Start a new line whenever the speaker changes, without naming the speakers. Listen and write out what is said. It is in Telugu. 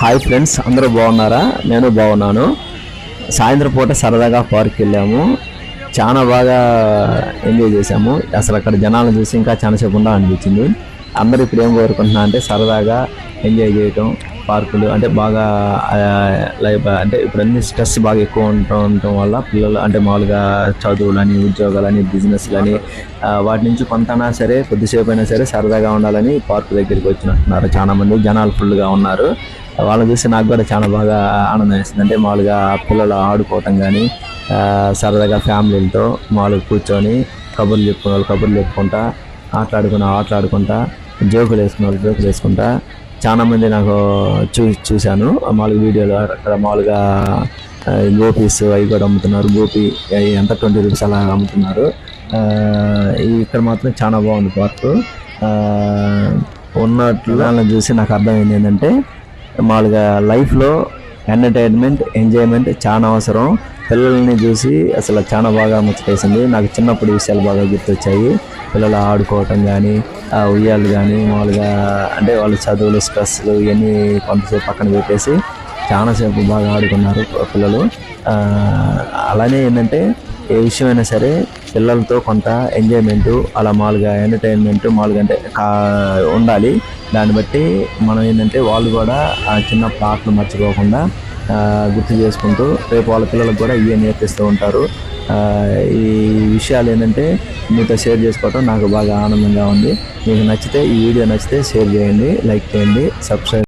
హాయ్ ఫ్రెండ్స్ అందరూ బాగున్నారా? నేను బాగున్నాను. సాయంత్రం పూట సరదాగా పార్క్ వెళ్ళాము. చాలా బాగా ఎంజాయ్ చేసాము అసలు అక్కడ జనాలను చూసి ఇంకా చాలా చెప్పకుండా అనిపించింది. అందరూ ఇప్పుడు ఏం కోరుకుంటున్నా అంటే సరదాగా ఎంజాయ్ చేయటం పార్కులు అంటే బాగా లైఫ్ అంటే ఇప్పుడు అన్ని స్ట్రెస్ బాగా ఎక్కువ ఉండటం ఉండటం వల్ల పిల్లలు అంటే మామూలుగా చదువులని ఉద్యోగాలని బిజినెస్లని వాటి నుంచి కొంతనా సరే కొద్దిసేపు అయినా సరే సరదాగా ఉండాలని పార్క్ దగ్గరికి వచ్చినట్టున్నారు. చాలా మంది జనాలు ఫుల్గా ఉన్నారు. వాళ్ళని చూసి నాకు కూడా చాలా బాగా ఆనందం వేస్తుంది అంటే మామూలుగా పిల్లలు ఆడుకోవటం కానీ సరదాగా ఫ్యామిలీలతో మామూలుగా కూర్చొని కబుర్లు చెప్పుకునే వాళ్ళు కబుర్లు చెప్పుకుంటా ఆటలాడుకున్న ఆటలాడుకుంటా జోకులు వేసుకునే వాళ్ళు జోకులు వేసుకుంటా చాలామంది నాకు చూ చూశాను. మామూలుగా వీడియోలు అక్కడ మామూలుగా గోపీస్ అవి కూడా అమ్ముతున్నారు. గోపి అవి ఎంత ట్వంటీ రూపీస్ అలా అమ్ముతున్నారు. ఇక్కడ మాత్రం చాలా బాగుంది పార్క్. ఉన్నట్లు చూసి నాకు అర్థమైంది ఏంటంటే మామూలుగా లైఫ్లో ఎంటర్టైన్మెంట్ ఎంజాయ్మెంట్ చాలా అవసరం. పిల్లల్ని చూసి అసలు చాలా బాగా ముచ్చటేసింది నాకు చిన్నప్పుడు విషయాలు బాగా గుర్తొచ్చాయి. పిల్లలు ఆడుకోవటం కానీ ఉయ్యాలు కానీ మామూలుగా అంటే వాళ్ళ చదువులు స్ట్రెస్లు ఇవన్నీ కొంతసేపు పక్కన పెట్టేసి చాలాసేపు బాగా ఆడుకున్నారు పిల్లలు. అలానే ఏంటంటే ఏ విషయమైనా సరే పిల్లలతో కొంత ఎంజాయ్మెంట్ అలా మామూలుగా ఎంటర్టైన్మెంట్ మామూలుగా అంటే ఉండాలి. దాన్ని బట్టి మనం ఏంటంటే వాళ్ళు కూడా ఆ చిన్న పాటలు మర్చిపోకుండా గుర్తు చేసుకుంటూ రేపు వాళ్ళ పిల్లలకు కూడా ఇవే నేర్పిస్తూ ఉంటారు. ఈ విషయాలు ఏంటంటే మీతో షేర్ చేసుకోవటం నాకు బాగా ఆనందంగా ఉంది. మీకు నచ్చితే ఈ వీడియో నచ్చితే షేర్ చేయండి లైక్ చేయండి సబ్స్క్రైబ్